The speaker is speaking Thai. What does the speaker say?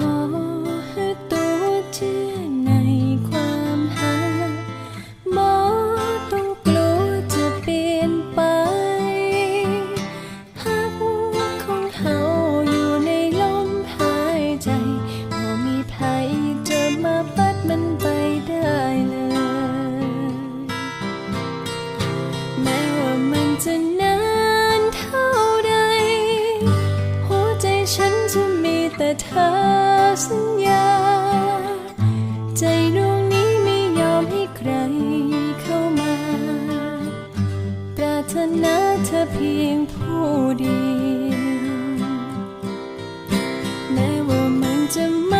call. แต่เธอสัญญา ใจดวงนี้ไม่ยอมให้ใครเข้ามา ปรารถนาเธอเพียงผู้เดียว แม้ว่ามันจะไม่